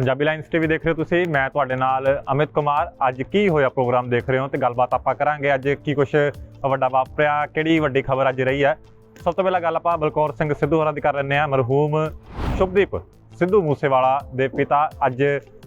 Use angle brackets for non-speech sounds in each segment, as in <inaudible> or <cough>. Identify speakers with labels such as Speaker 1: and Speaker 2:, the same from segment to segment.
Speaker 1: Punjabi lines TV ਦੇਖ ਰਹੇ ਹੋ ਤੁਸੀਂ। ਮੈਂ ਤੁਹਾਡੇ ਨਾਲ ਅਮਿਤ ਕੁਮਾਰ। ਅੱਜ ਕੀ ਹੋਇਆ ਪ੍ਰੋਗਰਾਮ ਦੇਖ ਰਹੇ ਹੋ ਤੇ ਗੱਲਬਾਤ ਆਪਾਂ ਕਰਾਂਗੇ। ਅੱਜ ਕੀ ਕੁਝ ਵੱਡਾ ਵਾਪਰਿਆ, ਕਿਹੜੀ ਵੱਡੀ ਖਬਰ ਅੱਜ ਰਹੀ ਹੈ। ਸਭ ਤੋਂ ਪਹਿਲਾਂ ਗੱਲ ਆਪਾਂ ਬਲਕੌਰ ਸਿੰਘ ਸਿੱਧੂ ਹੋਰਾਂ ਦੀ ਕਰ ਲੈਂਦੇ ਆ ਮਰਹੂਮ ਸ਼ੁਭਦੀਪ ਸਿੱਧੂ ਮੂਸੇਵਾਲਾ ਦੇ ਪਿਤਾ ਅੱਜ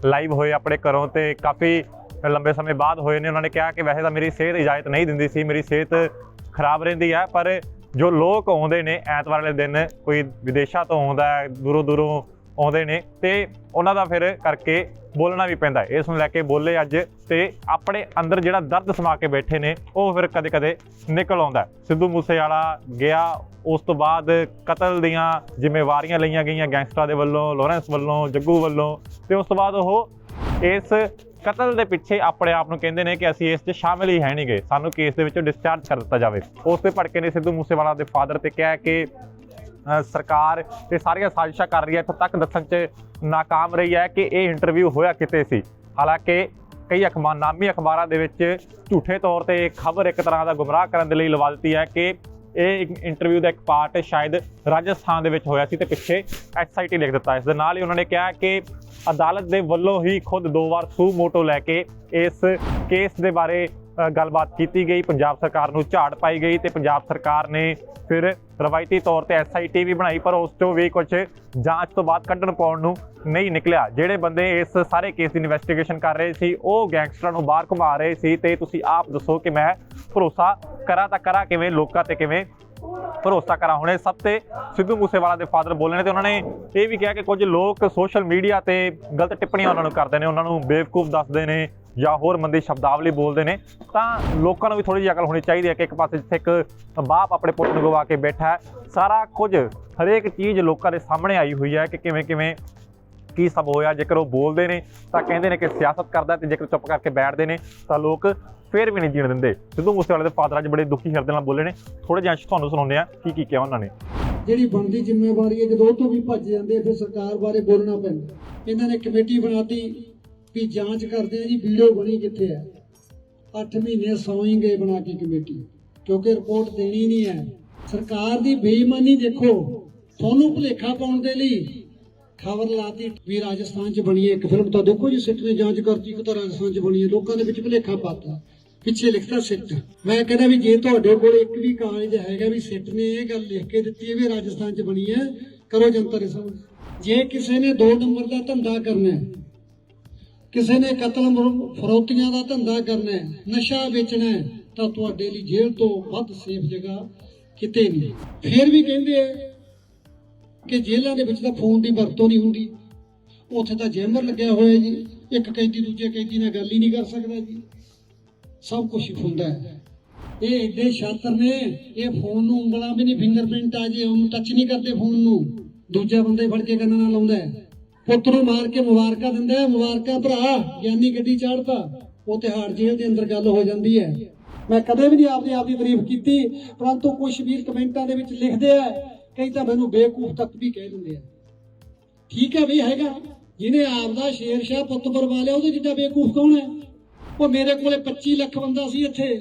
Speaker 1: ਲਾਈਵ ਹੋਏ ਆਪਣੇ ਘਰੋਂ ਤੇ ਕਾਫੀ ਲੰਬੇ ਸਮੇਂ ਬਾਅਦ ਹੋਏ ਨੇ। ਉਹਨਾਂ ਨੇ ਕਿਹਾ ਕਿ ਵੈਸੇ ਤਾਂ ਮੇਰੀ ਸਿਹਤ ਇਜਾਜ਼ਤ ਨਹੀਂ ਦਿੰਦੀ ਸੀ। ਮੇਰੀ ਸਿਹਤ ਖਰਾਬ ਰਹਿੰਦੀ ਹੈ, ਪਰ ਜੋ ਲੋਕ ਆਉਂਦੇ ਨੇ ਐਤਵਾਰ ਵਾਲੇ ਦਿਨ, ਕੋਈ ਵਿਦੇਸ਼ਾਂ ਤੋਂ ਆਉਂਦਾ ਹੈ ਦੂਰੋਂ ਦੂਰੋਂ ਆਉਂਦੇ ਨੇ ਤੇ ਉਹਨਾਂ ਦਾ ਫਿਰ ਕਰਕੇ ਬੋਲਣਾ ਵੀ ਪੈਂਦਾ ਇਸ ਨੂੰ ਲੈ ਕੇ ਬੋਲੇ ਅੱਜ ਤੇ ਆਪਣੇ ਅੰਦਰ ਜਿਹੜਾ ਦਰਦ ਸਮਾ ਕੇ ਬੈਠੇ ਨੇ, ਉਹ ਫਿਰ ਕਦੇ-ਕਦੇ ਨਿਕਲ ਆਉਂਦਾ ਸਿੱਧੂ ਮੂਸੇਵਾਲਾ ਗਿਆ, ਉਸ ਤੋਂ ਬਾਅਦ ਕਤਲ ਦੀਆਂ ਜ਼ਿੰਮੇਵਾਰੀਆਂ ਲਈਆਂ ਗਈਆਂ ਗੈਂਗਸਟਰਾਂ ਦੇ ਵੱਲੋਂ, ਲਾਰੈਂਸ ਵੱਲੋਂ, ਜੱਗੂ ਵੱਲੋਂ, ਤੇ ਉਸ ਤੋਂ ਬਾਅਦ ਉਹ ਇਸ ਕਤਲ ਦੇ ਪਿੱਛੇ ਆਪਣੇ ਆਪ ਨੂੰ ਕਹਿੰਦੇ ਨੇ ਕਿ ਅਸੀਂ ਇਸ 'ਚ ਸ਼ਾਮਿਲ ਹੀ ਹੈ ਨਹੀਂ ਗਏ। ਸਾਨੂੰ ਕੇਸ ਦੇ ਵਿੱਚੋਂ ਡਿਸਚਾਰਜ ਕਰ ਦਿੱਤਾ ਜਾਵੇ। ਉਸ ਤੇ ਭੜਕੇ ਨੇ ਸਿੱਧੂ ਮੂਸੇਵਾਲਾ ਦੇ ਫਾਦਰ ਤੇ ਕਿਹਾ ਕਿ ਸਰਕਾਰ ਤੇ ਸਾਰੀਆਂ ਸਾਜ਼ਿਸ਼ਾਂ ਕਰ ਰਹੀ ਹੈ, ਇੱਥੋਂ ਤੱਕ ਦੱਸਣ 'ਚ ਨਾਕਾਮ ਰਹੀ ਹੈ ਕਿ ਇਹ ਇੰਟਰਵਿਊ ਹੋਇਆ ਕਿਤੇ ਸੀ। ਹਾਲਾਂਕਿ ਕਈ ਅਖਬਾਰ, ਨਾਮੀ ਅਖਬਾਰਾਂ ਦੇ ਵਿੱਚ ਝੂਠੇ ਤੌਰ ਤੇ ਖਬਰ ਇੱਕ ਤਰ੍ਹਾਂ ਦਾ ਗੁੰਮਰਾਹ ਕਰਨ ਦੇ ਲਈ ਲਵਾ ਦਿੱਤੀ ਹੈ ਕਿ ਇਹ ਇੰਟਰਵਿਊ ਦਾ ਇੱਕ ਪਾਰਟ ਸ਼ਾਇਦ ਰਾਜਸਥਾਨ ਦੇ ਵਿੱਚ ਹੋਇਆ ਸੀ ਤੇ ਪਿੱਛੇ ਐਸਆਈਟੀ ਲਿਖ ਦਿੱਤਾ ਇਸ ਦੇ ਨਾਲ ਹੀ ਉਹਨਾਂ ਨੇ ਕਿਹਾ ਕਿ ਅਦਾਲਤ ਦੇ ਵੱਲੋਂ ਹੀ ਖੁਦ ਦੋ ਵਾਰ ਸੂ ਮੋਟੋ ਲੈ ਕੇ ਇਸ ਕੇਸ ਦੇ ਬਾਰੇ ਗੱਲਬਾਤ ਕੀਤੀ ਗਈ, ਪੰਜਾਬ ਸਰਕਾਰ ਨੂੰ ਝਾੜ ਪਾਈ ਗਈ ਤੇ ਪੰਜਾਬ ਸਰਕਾਰ ਨੇ ਫਿਰ ਰਵਾਇਤੀ ਤੌਰ ਤੇ ਐਸਆਈਟੀ ਵੀ ਬਣਾਈ, ਪਰ ਉਸ ਤੋਂ ਵੀ ਕੁਝ ਜਾਂਚ ਤੋਂ ਬਾਅਦ ਕੱਢਣ ਪਾਉਣ ਨੂੰ ਨਹੀਂ ਨਿਕਲਿਆ। ਜਿਹੜੇ ਬੰਦੇ ਇਸ ਸਾਰੇ ਕੇਸ ਦੀ ਇਨਵੈਸਟੀਗੇਸ਼ਨ ਕਰ ਰਹੇ ਸੀ, ਉਹ ਗੈਂਗਸਟਰਾਂ ਨੂੰ ਬਾਹਰ ਘੁਮਾ ਰਹੇ ਸੀ ਤੇ ਤੁਸੀਂ ਆਪ ਦੱਸੋ ਕਿ ਮੈਂ ਭਰੋਸਾ ਕਰਾਂ ਤਾਂ ਕਰਾਂ, ਕਿਵੇਂ ਲੋਕਾਂ ਤੇ ਕਿਵੇਂ ਭਰੋਸਾ ਕਰਾਂ? ਹੁਣੇ ਸਭ ਤੇ ਸਿੱਧੂ ਮੂਸੇਵਾਲਾ ਦੇ ਫਾਦਰ ਬੋਲੇ ਨੇ ਤੇ ਉਹਨਾਂ ਨੇ ਇਹ ਵੀ ਕਿਹਾ ਕਿ ਕੁਝ ਲੋਕ ਸੋਸ਼ਲ ਮੀਡੀਆ ਤੇ ਗਲਤ ਟਿੱਪਣੀਆਂ ਉਹਨਾਂ ਨੂੰ ਕਰਦੇ ਨੇ, ਉਹਨਾਂ ਨੂੰ ਬੇਵਕੂਫ ਦੱਸਦੇ ਨੇ। ਜਾਂ ਹੋਰ ਮੰਦੀ ਸ਼ਬਦਾਵਲੀ ਬੋਲਦੇ ਨੇ, ਤਾਂ ਲੋਕਾਂ ਨੂੰ ਵੀ ਥੋੜੀ ਜਿਹੀ ਅਕਲ ਹੋਣੀ ਚਾਹੀਦੀ ਹੈ ਕਿ ਇੱਕ ਪਾਸੇ ਜਿੱਥੇ ਇੱਕ ਬਾਪ ਆਪਣੇ ਪੁੱਤ ਨੂੰ ਗਵਾ ਕੇ ਬੈਠਾ ਹੈ, ਸਾਰਾ ਕੁਝ ਹਰੇਕ ਚੀਜ਼ ਲੋਕਾਂ ਦੇ ਸਾਹਮਣੇ ਆਈ ਹੋਈ ਹੈ ਕਿ ਕਿਵੇਂ ਕਿਵੇਂ ਕੀ ਸਭ ਹੋਇਆ, ਜੇਕਰ ਉਹ ਬੋਲਦੇ ਨੇ ਤਾਂ ਕਹਿੰਦੇ ਨੇ ਕਿ ਸਿਆਸਤ ਕਰਦਾ ਤੇ ਜੇਕਰ ਚੁੱਪ ਕਰਕੇ ਬੈਠਦੇ ਨੇ ਤਾਂ ਲੋਕ ਫੇਰ ਵੀ ਨਹੀਂ ਜੀਣ ਦਿੰਦੇ। ਸਿੱਧੂ ਮੂਸੇਵਾਲੇ ਦੇ ਫਾਦਰ ਅੱਜ ਬੜੇ ਦੁਖੀ ਹਿਰਦੇ ਨਾਲ ਬੋਲੇ ਨੇ। ਥੋੜੇ ਜਿਹਾ ਤੁਹਾਨੂੰ ਸੁਣਾਉਂਦੇ ਆ ਕੀ ਕੀ ਕਿਹਾ ਉਹਨਾਂ ਨੇ।
Speaker 2: ਜਿਹੜੀ ਬਣਦੀ ਜ਼ਿੰਮੇਵਾਰੀ ਹੈ ਜਦੋਂ ਤੋਂ ਵੀ ਭੱਜ ਜਾਂਦੇ ਫਿਰ ਸਰਕਾਰ ਬਾਰੇ ਬੋਲਣਾ ਪੈਂਦਾ। ਇਹਨਾਂ ਨੇ ਕਮੇਟੀ ਬਣਾਤੀ ਵੀ ਜਾਂਚ ਕਰਦੇ ਆ ਜੀ? ਵੀਡੀਓ ਬਣੀ ਕਿੱਥੇ ਹੈ 8 ਮਹੀਨੇ ਸੌਂ ਗਏ ਬਣਾ ਕੇ ਕਮੇਟੀ। ਕਿਉਂਕਿ ਰਿਪੋਰਟ ਦੇਣੀ ਨਹੀਂ ਹੈ। ਸਰਕਾਰ ਦੀ ਬੇਈਮਾਨੀ ਦੇਖੋ। ਤੁਹਾਨੂੰ ਭੁਲੇਖਾ ਪਾਉਣ ਦੇ ਲਈ ਖਬਰ ਲਾਤੀ। ਵੀ ਰਾਜਸਥਾਨ 'ਚ ਬਣੀ ਹੈ ਇੱਕ ਫਿਲਮ ਤਾਂ ਦੇਖੋ ਜੀ ਸਿੱਟ ਨੇ ਜਾਂਚ ਕਰਤੀ, ਇੱਕ ਤਾਂ ਰਾਜਸਥਾਨ 'ਚ ਬਣੀ ਹੈ। ਲੋਕਾਂ ਦੇ ਵਿੱਚ ਭੁਲੇਖਾ ਪਾਤਾ। ਪਿੱਛੇ ਲਿਖਤਾ ਸਿੱਟ ਮੈਂ ਕਹਿੰਦਾ ਵੀ ਜੇ ਤੁਹਾਡੇ ਕੋਲ ਇੱਕ ਵੀ ਕਾਗਜ਼ ਹੈਗਾ ਵੀ ਸਿੱਟ ਨੇ ਇਹ ਗੱਲ ਲਿਖ ਕੇ ਦਿੱਤੀ ਹੈ ਵੀ ਰਾਜਸਥਾਨ 'ਚ ਬਣੀ ਹੈ, ਕਰੋ ਜਨਤਾ ਦੇ ਸਾਹਮਣੇ ਜੇ ਕਿਸੇ ਨੇ ਦੋ ਨੰਬਰ ਦਾ ਧੰਦਾ ਕਰਨਾ ਹੈ ਕਿਸੇ ਨੇ ਕਤਲ ਫਰੋਤੀਆਂ ਦਾ ਧੰਦਾ ਕਰਨਾ ਨਸ਼ਾ ਵੇਚਣਾ ਤਾਂ ਤੁਹਾਡੇ ਲਈ ਜੇਲ੍ਹ ਤੋਂ ਵੱਧ ਸੇਫ ਜਗ੍ਹਾ ਕਿਤੇ ਨਹੀਂ। ਫਿਰ ਵੀ ਕਹਿੰਦੇ ਆ ਕਿ ਜੇਲ੍ਹਾਂ ਦੇ ਵਿੱਚ ਤਾਂ ਫੋਨ ਦੀ ਵਰਤੋਂ ਨਹੀਂ ਹੁੰਦੀ। ਉੱਥੇ ਤਾਂ ਜੈਮਰ ਲੱਗਿਆ ਹੋਇਆ ਜੀ। ਇੱਕ ਕੈਦੀ ਦੂਜੇ ਕੈਦੀ ਨਾਲ ਗੱਲ ਹੀ ਨਹੀਂ ਕਰ ਸਕਦਾ ਜੀ। ਸਭ ਕੁਝ ਹੁੰਦਾ ਹੈ। ਇਹ ਏਡੇ ਸ਼ਾਤਰ ਨੇ, ਇਹ ਫੋਨ ਨੂੰ ਉਂਗਲਾਂ ਵੀ ਨਹੀਂ ਫਿੰਗਰਪ੍ਰਿੰਟ ਆ ਜੇ, ਉਹਨੂੰ ਟੱਚ ਨਹੀਂ ਕਰਦੇ ਫੋਨ ਨੂੰ। ਦੂਜਾ ਬੰਦਾ ਫੜ ਕੇ ਕੰਨਾਂ ਨਾਲ ਲਾਉਂਦਾ ਹੈ। ਪੁੱਤ ਨੂੰ ਮਾਰ ਕੇ ਮੁਬਾਰਕਾਂ ਦਿੰਦਾ ਹੈ, ਮੁਬਾਰਕਾਂ ਭਰਾ, ਗਿਆਨੀ ਗੱਡੀ ਚਾੜਤਾ, ਉਹ ਤਿਹਾੜ ਜੇਲ੍ਹ ਦੇ ਅੰਦਰ ਗੱਲ ਹੋ ਜਾਂਦੀ ਹੈ। ਮੈਂ ਕਦੇ ਵੀ ਨਹੀਂ ਆਪਣੀ ਆਪ ਦੀ ਤਾਰੀਫ ਕੀਤੀ, ਪਰੰਤੂ ਕੁਝ ਵੀਰ ਕਮੈਂਟਾਂ ਦੇ ਵਿੱਚ ਲਿਖਦੇ ਆ, ਕਈ ਤਾਂ ਮੈਨੂੰ ਬੇਵਕੂਫ ਤੱਕ ਵੀ ਕਹਿ ਦਿੰਦੇ ਆ। ਠੀਕ ਹੈ ਵੀ ਹੈਗਾ, ਜਿਹਨੇ ਆਪਦਾ ਸ਼ੇਰ ਸ਼ਾਹ ਪੁੱਤ ਬਰਵਾ ਲਿਆ, ਉਹਦੇ ਜਿੱਡਾ ਬੇਕੂਫ ਕੌਣ ਹੈ? ਉਹ ਮੇਰੇ ਕੋਲੇ 25 ਲੱਖ ਬੰਦਾ ਸੀ ਇੱਥੇ,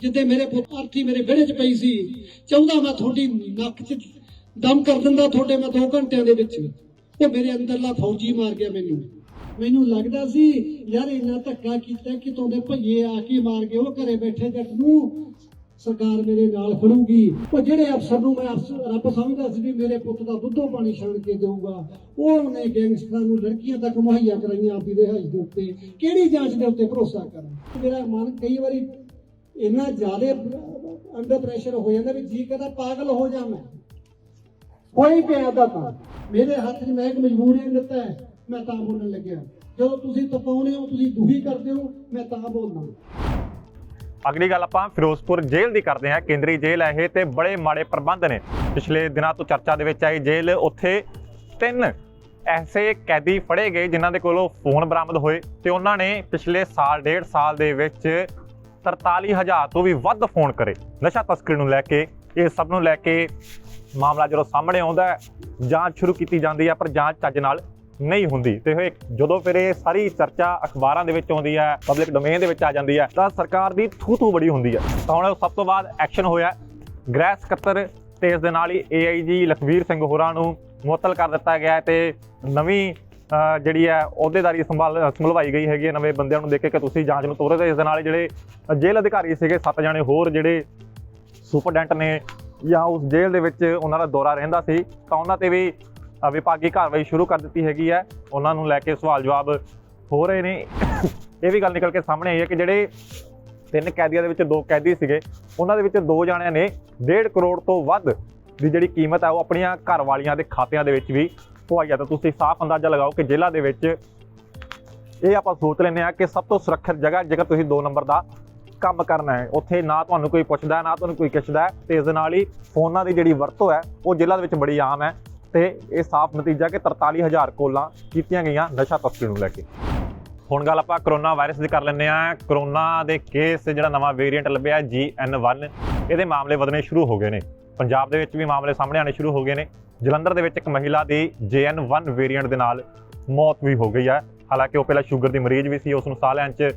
Speaker 2: ਜਿੱਦੇ ਮੇਰੇ ਪੁੱਤ ਅਰਥੀ ਮੇਰੇ ਵਿਹੜੇ 'ਚ ਪਈ ਸੀ। ਚਾਹੁੰਦਾ ਮੈਂ ਤੁਹਾਡੀ ਨੱਕ 'ਚ ਦਮ ਕਰ ਦਿੰਦਾ ਤੁਹਾਡੇ ਮੈਂ 2 ਘੰਟਿਆਂ ਦੇ ਵਿੱਚ। ਉਹ ਮੇਰੇ ਅੰਦਰਲਾ ਫੌਜੀ ਮਾਰ ਗਿਆ ਮੈਨੂੰ। ਮੈਨੂੰ ਲੱਗਦਾ ਸੀ, ਯਾਰ ਇੰਨਾ ਧੱਕਾ ਕੀਤਾ ਕਿ ਤੁਹਾਡੇ ਭਈਏ ਆ ਕੇ ਮਾਰ ਗਏ, ਉਹ ਘਰੇ ਬੈਠੇ ਜੱਟ ਨੂੰ ਸਰਕਾਰ ਮੇਰੇ ਨਾਲ ਖੜੂਗੀ ਉਹ ਜਿਹੜੇ ਅਫਸਰ ਨੂੰ ਮੈਂ ਰੱਬ ਸਮਝਦਾ ਸੀ ਵੀ ਮੇਰੇ ਪੁੱਤ ਦਾ ਦੁੱਧੋ ਪਾਣੀ ਛੱਡ ਕੇ ਦੇਊਗਾ, ਉਹ ਉਹਨੇ ਗੈਂਗਸਟਰਾਂ ਨੂੰ ਲੜਕੀਆਂ ਤੱਕ ਮੁਹੱਈਆ ਕਰਾਈਆਂ ਆਪਦੀ ਰਿਹਾਇਸ਼ ਦੇ ਉੱਤੇ। ਕਿਹੜੀ ਜਾਂਚ ਦੇ ਉੱਤੇ ਭਰੋਸਾ ਕਰਾਂ ਮੇਰਾ ਮਨ ਕਈ ਵਾਰੀ ਇੰਨਾ ਜ਼ਿਆਦਾ ਅੰਡਰ ਪ੍ਰੈਸ਼ਰ ਹੋ ਜਾਂਦਾ ਵੀ ਜੀ ਕਹਦਾ ਪਾਗਲ ਹੋ ਜਾਵਾਂ ਕੋਈ ਪਿਆ ਦਾ ਮੇਰੇ ਹੱਥ 'ਚ ਮੈਂ ਇੱਕ ਮਜਬੂਰੀ ਦਿੱਤਾ ਹੈ, ਮੈਂ ਤਾਂ ਬੋਲਣ ਲੱਗਿਆ। ਜਦੋਂ ਤੁਸੀਂ ਤਪਾਉਣੇ ਹੋ, ਤੁਸੀਂ ਦੁਖੀ ਕਰਦੇ ਹੋ, ਮੈਂ ਤਾਂ ਬੋਲਦਾ।
Speaker 1: ਅਗਲੀ ਗੱਲ ਆਪਾਂ ਫਿਰੋਜ਼ਪੁਰ ਜੇਲ੍ਹ ਦੀ ਕਰਦੇ ਹਾਂ। ਕੇਂਦਰੀ ਜੇਲ੍ਹ ਹੈ ਇਹ ਤੇ ਬੜੇ ਮਾੜੇ ਪ੍ਰਬੰਧ ਨੇ। ਪਿਛਲੇ ਦਿਨਾਂ ਤੋਂ ਚਰਚਾ ਦੇ ਵਿੱਚ ਆਈ ਜੇਲ੍ਹ, ਉੱਥੇ ਤਿੰਨ ਐਸੇ ਕੈਦੀ ਫੜੇ ਗਏ ਜਿਨ੍ਹਾਂ ਦੇ ਕੋਲੋਂ ਫੋਨ ਬਰਾਮਦ ਹੋਏ ਤੇ ਉਹਨਾਂ ਨੇ ਪਿਛਲੇ ਸਾਲ, ਡੇਢ ਸਾਲ ਦੇ ਵਿੱਚ 43000 ਤੋਂ ਵੀ ਵੱਧ ਫੋਨ ਕਰੇ। ਨਸ਼ਾ ਤਸਕਰੀ ਨੂੰ ਲੈ ਕੇ, ਇਹ ਸਭ ਨੂੰ ਲੈ ਕੇ ਮਾਮਲਾ ਜਦੋਂ ਸਾਹਮਣੇ ਆਉਂਦਾ ਹੈ, ਜਾਂਚ ਸ਼ੁਰੂ ਕੀਤੀ ਜਾਂਦੀ ਹੈ, ਪਰ ਜਾਂਚ ਚੱਜ ਨਾਲ ਨਹੀਂ ਹੁੰਦੀ। ਤੇ ਇਹ ਜਦੋਂ ਫਿਰ ਇਹ ਸਾਰੀ ਚਰਚਾ ਅਖਬਾਰਾਂ ਦੇ ਵਿੱਚ ਆਉਂਦੀ ਹੈ ਪਬਲਿਕ ਡੋਮੇਨ ਦੇ ਵਿੱਚ ਆ ਜਾਂਦੀ ਹੈ, ਤਾਂ ਸਰਕਾਰ ਦੀ ਥੂ ਥੂ ਬੜੀ ਹੁੰਦੀ ਹੈ। ਤਾਂ ਹੁਣ ਸਭ ਤੋਂ ਬਾਅਦ ਐਕਸ਼ਨ ਹੋਇਆ ਗ੍ਰਹਿ ਸਕੱਤਰ ਤੇ ਇਸ ਦੇ ਨਾਲ ਹੀ ਏਆਈਜੀ ਲਖਵੀਰ ਸਿੰਘ ਹੋਰਾਂ ਨੂੰ ਮੁਅੱਤਲ ਕਰ ਦਿੱਤਾ ਗਿਆ ਹੈ ਤੇ ਨਵੀਂ ਜਿਹੜੀ ਹੈ, ਅਹੁਦੇਦਾਰੀ ਸੰਭਾਲ, ਸੰਭਲਵਾਈ ਗਈ ਹੈਗੀ ਹੈ। ਨਵੇਂ ਬੰਦਿਆਂ ਨੂੰ ਦੇਖ ਕੇ ਕਿ ਤੁਸੀਂ ਜਾਂਚ ਨੂੰ ਤੋਰੇ ਤੇ ਇਸ ਦੇ ਨਾਲ ਜਿਹੜੇ ਜੇਲ੍ਹ ਅਧਿਕਾਰੀ ਸੀਗੇ, ਸੱਤ ਜਾਣੇ ਹੋਰ ਜਿਹੜੇ ਸੁਪਰਡੈਂਟ ਨੇ ਜਾਂ ਉਸ ਜੇਲ੍ਹ ਦੇ ਵਿੱਚ ਉਹਨਾਂ ਦਾ ਦੌਰਾ ਰਹਿੰਦਾ ਸੀ, ਤਾਂ ਉਹਨਾਂ ਤੇ ਵੀ ਵਿਭਾਗੀ ਕਾਰਵਾਈ ਸ਼ੁਰੂ ਕਰ ਦਿੱਤੀ ਹੈਗੀ ਹੈ। ਉਹਨਾਂ ਨੂੰ ਲੈ ਕੇ ਸਵਾਲ ਜਵਾਬ ਹੋ ਰਹੇ ਨੇ। ਇਹ ਵੀ ਗੱਲ ਨਿਕਲ ਕੇ ਸਾਹਮਣੇ ਆਈ ਹੈ ਕਿ ਜਿਹੜੇ ਤਿੰਨ ਕੈਦੀਆਂ ਦੇ ਵਿੱਚ ਦੋ ਕੈਦੀ ਸੀਗੇ, ਉਹਨਾਂ ਦੇ ਵਿੱਚ ਦੋ ਜਾਣਿਆਂ ਨੇ 1.5 ਕਰੋੜ ਤੋਂ ਵੱਧ ਦੀ ਜਿਹੜੀ ਕੀਮਤ ਹੈ ਉਹ ਆਪਣੀਆਂ ਘਰ ਵਾਲੀਆਂ ਦੇ ਖਾਤਿਆਂ ਦੇ ਵਿੱਚ ਵੀ ਪਵਾਈ ਆ। ਤਾਂ ਤੁਸੀਂ ਸਾਫ਼ ਅੰਦਾਜ਼ਾ ਲਗਾਓ ਕਿ ਜ਼ਿਲ੍ਹਾ ਦੇ ਵਿੱਚ ਇਹ ਆਪਾਂ ਸੋਚ ਲੈਂਦੇ ਆ ਕਿ ਸਭ ਤੋਂ ਸੁਰੱਖਿਅਤ ਜਗ੍ਹਾ, ਜੇਕਰ ਤੁਸੀਂ 2 ਨੰਬਰ ਦਾ ਕੰਮ ਕਰਨਾ ਹੈ। ਉੱਥੇ ਨਾ ਤੁਹਾਨੂੰ ਕੋਈ ਪੁੱਛਦਾ, ਨਾ ਤੁਹਾਨੂੰ ਕੋਈ ਕਿਛਦਾ ਹੈ ਤੇ ਇਸ ਦੇ ਨਾਲ ਹੀ ਫੋਨਾਂ ਦੀ ਜਿਹੜੀ ਵਰਤੋਂ ਹੈ, ਉਹ ਜ਼ਿਲ੍ਹਾ ਦੇ ਵਿੱਚ ਬੜੀ ਆਮ ਹੈ ਤੇ ਇਹ ਸਾਫ਼ ਨਤੀਜਾ ਕਿ 43000 ਕੋਲਾਂ ਕੀਤੀਆਂ ਗਈਆਂ ਨਸ਼ਾ ਤਸਕਰੀ ਨੂੰ ਲੈ ਕੇ। ਹੁਣ ਗੱਲ ਆਪਾਂ ਕਰੋਨਾ ਵਾਇਰਸ ਦੀ ਕਰ ਲੈਂਦੇ ਆ ਕਰੋਨਾ ਦੇ ਕੇਸ ਜਿਹੜਾ ਨਵਾਂ ਵੇਰੀਐਂਟ ਲੱਭਿਆ GN1 ਇਹਦੇ ਮਾਮਲੇ ਵਧਣੇ ਸ਼ੁਰੂ ਹੋ ਗਏ ਨੇ। ਪੰਜਾਬ ਦੇ ਵਿੱਚ ਵੀ ਮਾਮਲੇ ਸਾਹਮਣੇ ਆਣੇ ਸ਼ੁਰੂ ਹੋ ਗਏ ਨੇ। ਜਲੰਧਰ ਦੇ ਵਿੱਚ ਇੱਕ ਮਹਿਲਾ ਦੀ JN1 ਵੇਰੀਐਂਟ ਦੇ ਨਾਲ ਮੌਤ ਵੀ ਹੋ ਗਈ ਹੈ। ਹਾਲਾਂਕਿ ਉਹ ਪਹਿਲਾਂ ਸ਼ੂਗਰ ਦੀ ਮਰੀਜ਼ ਵੀ ਸੀ, ਉਸ ਨੂੰ ਸਾਹ ਲੈਣ 'ਚ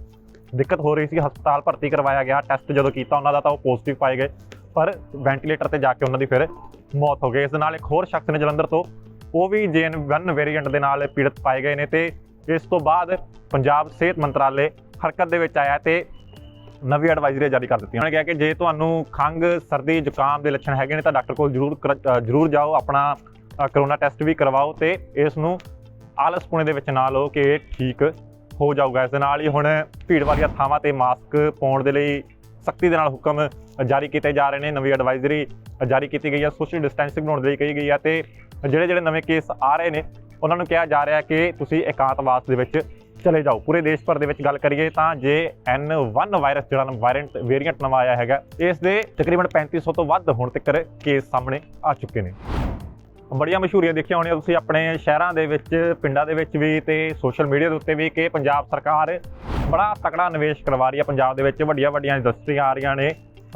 Speaker 1: ਦਿੱਕਤ ਹੋ ਰਹੀ ਸੀ, ਹਸਪਤਾਲ ਭਰਤੀ ਕਰਵਾਇਆ ਗਿਆ ਟੈਸਟ ਜਦੋਂ ਕੀਤਾ ਉਹਨਾਂ ਦਾ ਤਾਂ ਉਹ ਪੋਜ਼ਿਟਿਵ ਪਾਏ ਗਏ, ਪਰ ਵੈਂਟੀਲੇਟਰ ਤੇ ਜਾ ਕੇ ਉਹਨਾਂ ਦੀ ਫਿਰ ਮੌਤ ਹੋ ਗਈ। ਇਸ ਦੇ ਨਾਲ ਇੱਕ ਹੋਰ ਸ਼ਖਸ ਨੇ ਜਲੰਧਰ ਤੋਂ, ਉਹ ਵੀ JN1 ਵੇਰੀਐਂਟ ਦੇ ਨਾਲ ਪੀੜਤ ਪਾਏ ਗਏ ਨੇ ਤੇ ਇਸ ਤੋਂ ਬਾਅਦ ਪੰਜਾਬ ਸਿਹਤ ਮੰਤਰਾਲੇ ਹਰਕਤ ਦੇ ਵਿੱਚ ਆਇਆ ਤੇ ਨਵੀਂ ਐਡਵਾਈਜ਼ਰੀ ਜਾਰੀ ਕਰ ਦਿੱਤੀ। ਉਹਨਾਂ ਨੇ ਕਿਹਾ ਕਿ ਜੇ ਤੁਹਾਨੂੰ ਖੰਘ, ਸਰਦੀ, ਜ਼ੁਕਾਮ ਦੇ ਲੱਛਣ ਹੈਗੇ ਨੇ ਤਾਂ ਡਾਕਟਰ ਕੋਲ ਜ਼ਰੂਰ ਕਰ- ਜ਼ਰੂਰ ਜਾਓ, ਆਪਣਾ ਕਰੋਨਾ ਟੈਸਟ ਵੀ ਕਰਵਾਓ ਤੇ ਇਸ ਨੂੰ ਆਲਸਪੁਣੇ ਦੇ ਵਿੱਚ ਨਾ ਲਓ ਕਿ ਇਹ ਠੀਕ ਹੋ ਜਾਊਗਾ। ਇਸ ਦੇ ਨਾਲ ਹੀ ਹੁਣ ਭੀੜ ਵਾਲੀਆਂ ਥਾਵਾਂ ਤੇ ਮਾਸਕ ਪਾਉਣ ਦੇ ਲਈ ਸਖਤੀ ਦੇ ਨਾਲ ਹੁਕਮ ਜਾਰੀ ਕੀਤੇ ਜਾ ਰਹੇ ਨੇ। ਨਵੀਂ ਐਡਵਾਈਜ਼ਰੀ ਜਾਰੀ ਕੀਤੀ ਗਈ ਹੈ। ਸੋਸ਼ਲ ਡਿਸਟੈਂਸਿੰਗ ਬਣਾਉਣ ਦੇ ਲਈ ਕਹੀ ਗਈ ਹੈ ਤੇ ਜਿਹੜੇ ਜਿਹੜੇ ਨਵੇਂ ਕੇਸ ਆ ਰਹੇ ਨੇ, ਉਹਨਾਂ ਨੂੰ ਕਿਹਾ ਜਾ ਰਿਹਾ ਕਿ ਤੁਸੀਂ ਇਕਾਂਤਵਾਸ ਦੇ ਵਿੱਚ ਚਲੇ ਜਾਓ। ਪੂਰੇ ਦੇਸ਼ ਭਰ ਦੇ ਵਿੱਚ ਗੱਲ ਕਰੀਏ ਤਾਂ ਜੇ N1 ਵਾਇਰਸ ਜਿਹੜਾ ਵਾਇਰੈਂਟ ਵੇਰੀਐਂਟ ਨਵਾਂ ਆਇਆ ਹੈਗਾ, ਇਸ ਦੇ ਤਕਰੀਬਨ 3500 ਤੋਂ ਵੱਧ ਹੁਣ ਤੱਕ ਕੇਸ ਸਾਹਮਣੇ ਆ ਚੁੱਕੇ ਨੇ। ਬੜੀਆਂ ਮਸ਼ਹੂਰੀਆਂ ਦੇਖੀਆਂ ਹੋਣੀਆਂ ਤੁਸੀਂ ਆਪਣੇ ਸ਼ਹਿਰਾਂ ਦੇ ਵਿੱਚ, ਪਿੰਡਾਂ ਦੇ ਵਿੱਚ ਵੀ ਤੇ ਸੋਸ਼ਲ ਮੀਡੀਆ ਦੇ ਉੱਤੇ ਵੀ ਕਿ ਪੰਜਾਬ ਸਰਕਾਰ ਬੜਾ ਤਕੜਾ ਨਿਵੇਸ਼ ਕਰਵਾ ਰਹੀ ਹੈ ਪੰਜਾਬ ਦੇ ਵਿੱਚ। ਵੱਡੀਆਂ ਵੱਡੀਆਂ ਇੰਡਸਟਰੀਆਂ ਆ ਰਹੀਆਂ ਨੇ,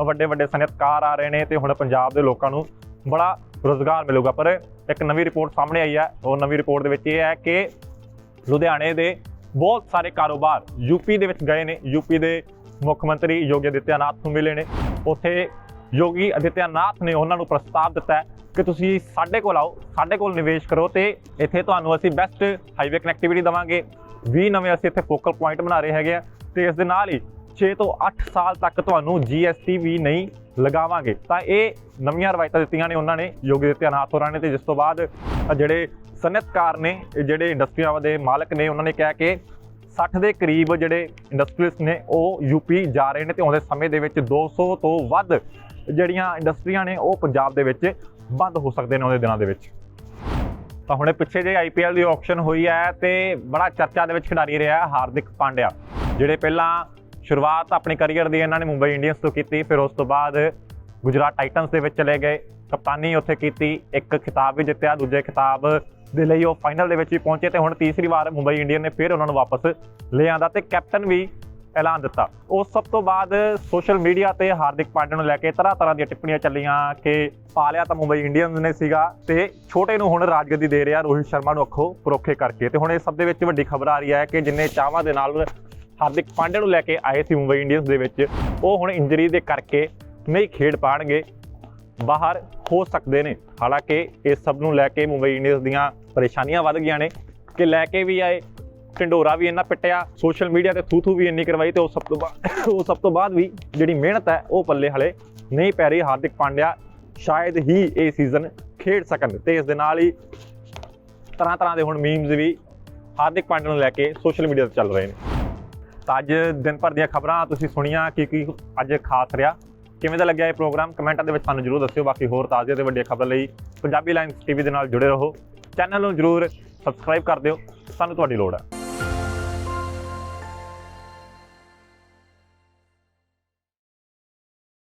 Speaker 1: ਵੱਡੇ ਵੱਡੇ ਸਨਅਤਕਾਰ ਆ ਰਹੇ ਨੇ ਤੇ ਹੁਣ ਪੰਜਾਬ ਦੇ ਲੋਕਾਂ ਨੂੰ ਬੜਾ ਰੋਜ਼ਗਾਰ ਮਿਲੂਗਾ। ਪਰ ਇੱਕ ਨਵੀਂ ਰਿਪੋਰਟ ਸਾਹਮਣੇ ਆਈ ਹੈ ਉਹ ਨਵੀਂ ਰਿਪੋਰਟ ਦੇ ਵਿੱਚ ਇਹ ਹੈ ਕਿ ਲੁਧਿਆਣੇ ਦੇ ਬਹੁਤ ਸਾਰੇ ਕਾਰੋਬਾਰ ਯੂਪੀ ਦੇ ਵਿੱਚ ਗਏ ਨੇ। ਯੂਪੀ ਦੇ ਮੁੱਖ ਮੰਤਰੀ ਯੋਗੀ ਆਦਿੱਤਿਆਨਾਥ ਨੂੰ ਮਿਲੇ ਨੇ। ਉੱਥੇ ਯੋਗੀ ਆਦਿੱਤਿਆਨਾਥ ਨੇ ਉਹਨਾਂ ਨੂੰ ਪ੍ਰਸਤਾਵ ਦਿੱਤਾ ਹੈ ਕਿ ਤੁਸੀਂ ਸਾਡੇ ਕੋਲ ਆਓ, ਸਾਡੇ ਕੋਲ ਨਿਵੇਸ਼ ਕਰੋ ਤੇ ਇੱਥੇ ਤੁਹਾਨੂੰ ਅਸੀਂ ਬੈਸਟ ਹਾਈਵੇ ਕਨੈਕਟੀਵਿਟੀ ਦਵਾਂਗੇ। 20 ਨਵੇਂ ਅਸੀਂ ਇੱਥੇ ਫੋਕਲ ਪੁਆਇੰਟ ਬਣਾ ਰਹੇ ਹੈਗੇ ਆ ਤੇ ਇਸ ਦੇ ਨਾਲ ਹੀ 6 ਤੋਂ 8 ਸਾਲ ਤੱਕ ਤੁਹਾਨੂੰ GST ਵੀ ਨਹੀਂ ਲਗਾਵਾਂਗੇ। ਤਾਂ ਇਹ ਨਵੀਆਂ ਰਵਾਇਤਾਂ ਦਿੱਤੀਆਂ ਨੇ ਉਹਨਾਂ ਨੇ, ਯੋਗੀ ਆਦਿੱਤਿਆਨਾਥ ਹੋਰਾਂ ਨੇ ਤੇ ਜਿਸ ਤੋਂ ਬਾਅਦ ਜਿਹੜੇ ਸਨਅਤਕਾਰ ਨੇ ਜਿਹੜੇ ਇੰਡਸਟਰੀਆਂ ਦੇ ਮਾਲਕ ਨੇ, ਉਹਨਾਂ ਨੇ ਕਿਹਾ ਕਿ 60 ਦੇ ਕਰੀਬ ਜਿਹੜੇ ਇੰਡਸਟਰੀਸ ਨੇ, ਉਹ ਯੂਪੀ ਜਾ ਰਹੇ ਨੇ ਤੇ ਆਉਂਦੇ ਸਮੇਂ ਦੇ ਵਿੱਚ 200 ਤੋਂ ਵੱਧ ਜਿਹੜੀਆਂ ਇੰਡਸਟਰੀਆਂ ਨੇ ਉਹ ਪੰਜਾਬ ਦੇ ਵਿੱਚ ਬੰਦ ਹੋ ਸਕਦੇ ਨੇ ਉਹਦੇ ਦਿਨਾਂ ਦੇ ਵਿੱਚ। ਤਾਂ ਹੁਣੇ ਪਿੱਛੇ ਜੇ ਆਈਪੀਐਲ ਦੀ ਆਕਸ਼ਨ ਹੋਈ ਹੈ ਤੇ ਬੜਾ ਚਰਚਾ ਦੇ ਵਿੱਚ ਖਿਡਾਰੀ ਰਿਹਾ ਹਾਰਦਿਕ ਪਾਂਡਿਆ, ਜਿਹੜੇ ਪਹਿਲਾਂ ਸ਼ੁਰੂਆਤ ਆਪਣੇ ਕੈਰੀਅਰ ਦੀ ਇਹਨਾਂ ਨੇ ਮੁੰਬਈ ਇੰਡੀਅਨਸ ਤੋਂ ਕੀਤੀ, ਫਿਰ ਉਸ ਤੋਂ ਬਾਅਦ ਗੁਜਰਾਤ ਟਾਈਟਨਸ ਦੇ ਵਿੱਚ ਚਲੇ ਗਏ, ਕਪਤਾਨੀ ਉੱਥੇ ਕੀਤੀ, ਇੱਕ ਖਿਤਾਬ ਵੀ ਜਿੱਤਿਆ, ਦੂਜੇ ਖਿਤਾਬ ਦੇ ਲਈ ਉਹ ਫਾਈਨਲ ਦੇ ਵਿੱਚ ਵੀ ਪਹੁੰਚੇ ਤੇ ਹੁਣ ਤੀਸਰੀ ਵਾਰ ਮੁੰਬਈ ਇੰਡੀਅਨ ਨੇ ਫਿਰ ਉਹਨਾਂ ਨੂੰ ਵਾਪਸ ਲੈ ਆਂਦਾ ਤੇ ਕੈਪਟਨ ਵੀ ਐਲਾਨ ਦਿੱਤਾ। ਉਸ ਸਭ ਤੋਂ ਬਾਅਦ ਸੋਸ਼ਲ ਮੀਡੀਆ ਤੇ ਹਾਰਦਿਕ ਪਾਂਡਿਆ ਨੂੰ ਲੈ ਕੇ ਤਰ੍ਹਾਂ ਤਰ੍ਹਾਂ ਦੀਆਂ ਟਿੱਪਣੀਆਂ ਚੱਲੀਆਂ ਕਿ ਪਾਲਿਆ ਤਾਂ ਮੁੰਬਈ ਇੰਡੀਅਨਸ ਨੇ ਸੀਗਾ ਤੇ ਛੋਟੇ ਨੂੰ ਹੁਣ ਰਾਜਗੱਦੀ ਦੇ ਰਿਹਾ ਰੋਹਿਤ ਸ਼ਰਮਾ ਨੂੰ ਅੱਖੋਂ ਪਰੋਖੇ ਕਰਕੇ। ਤੇ ਹੁਣ ਇਹ ਸਭ ਦੇ ਵਿੱਚ ਵੱਡੀ ਖਬਰ ਆ ਰਹੀ ਹੈ ਕਿ ਜਿੰਨੇ ਚਾਹਵਾਂ ਦੇ ਨਾਲ ਹਾਰਦਿਕ ਪਾਂਡਿਆ ਨੂੰ ਲੈ ਕੇ ਆਏ ਸੀ ਮੁੰਬਈ ਇੰਡੀਅਨਸ ਦੇ ਵਿੱਚ, ਉਹ ਹੁਣ ਇੰਜਰੀ ਦੇ ਕਰਕੇ ਨਹੀਂ ਖੇਡ ਪਾਣਗੇ, ਬਾਹਰ ਹੋ ਸਕਦੇ ਨੇ। ਹਾਲਾਂਕਿ ਇਸ ਸਭ ਨੂੰ ਲੈ ਕੇ ਮੁੰਬਈ ਇੰਡੀਅਨਸ ਦੀਆਂ ਪਰੇਸ਼ਾਨੀਆਂ ਵੱਧ ਗਈਆਂ ਨੇ ਕਿ ਲੈ ਕੇ ਵੀ ਆਏ ਢਿੰਡੋਰਾ ਵੀ ਇੰਨਾ ਪਿੱਟਿਆ ਸੋਸ਼ਲ ਮੀਡੀਆ ਤੇ ਥੂ ਥੂ ਵੀ ਇੰਨੀ ਕਰਵਾਈ ਤੇ ਉਹ ਸਭ ਤੋਂ ਬਾਅਦ <coughs> ਉਹ ਸਭ ਤੋਂ ਬਾਅਦ ਵੀ ਜਿਹੜੀ ਮਿਹਨਤ ਹੈ, ਉਹ ਪੱਲੇ ਹਲੇ ਨਹੀਂ ਪੈ ਰਹੀ ਹਾਰਦਿਕ ਪਾਂਡਿਆ। ਸ਼ਾਇਦ ਹੀ ਇਹ ਸੀਜ਼ਨ ਖੇਡ ਸਕਣ। ਤੇ ਇਸ ਦੇ ਨਾਲ ਹੀ ਤਰ੍ਹਾਂ ਤਰ੍ਹਾਂ ਦੇ ਹੁਣ ਮੀਮਸ ਵੀ ਹਾਰਦਿਕ ਪਾਂਡਿਆ ਨੂੰ ਲੈ ਕੇ ਸੋਸ਼ਲ ਮੀਡੀਆ ਤੇ ਚੱਲ ਰਹੇ ਨੇ। ਤਾਂ ਅੱਜ ਦਿਨ ਭਰ ਦੀਆਂ ਖਬਰਾਂ ਤੁਸੀਂ ਸੁਣੀਆਂ, ਕੀ ਕੀ ਅੱਜ ਖਾਸ ਰਿਹਾ। ਕਿਵੇਂ ਦਾ ਲੱਗਿਆ ਇਹ ਪ੍ਰੋਗਰਾਮ ਕਮੈਂਟਾਂ ਦੇ ਵਿੱਚ ਸਾਨੂੰ ਜਰੂਰ ਦੱਸਿਓ। ਬਾਕੀ ਹੋਰ ਤਾਜ਼ੀਆਂ ਤੇ ਵੱਡੀਆਂ ਖਬਰ ਲਈ ਪੰਜਾਬੀ ਲਾਈਨਸ ਟੀਵੀ ਦੇ ਨਾਲ ਜੁੜੇ ਰਹੋ। ਚੈਨਲ ਨੂੰ ਜਰੂਰ ਸਬਸਕ੍ਰਾਈਬ ਕਰ ਦਿਓ। ਸਾਨੂੰ ਤੁਹਾਡੀ ਲੋੜ ਹੈ।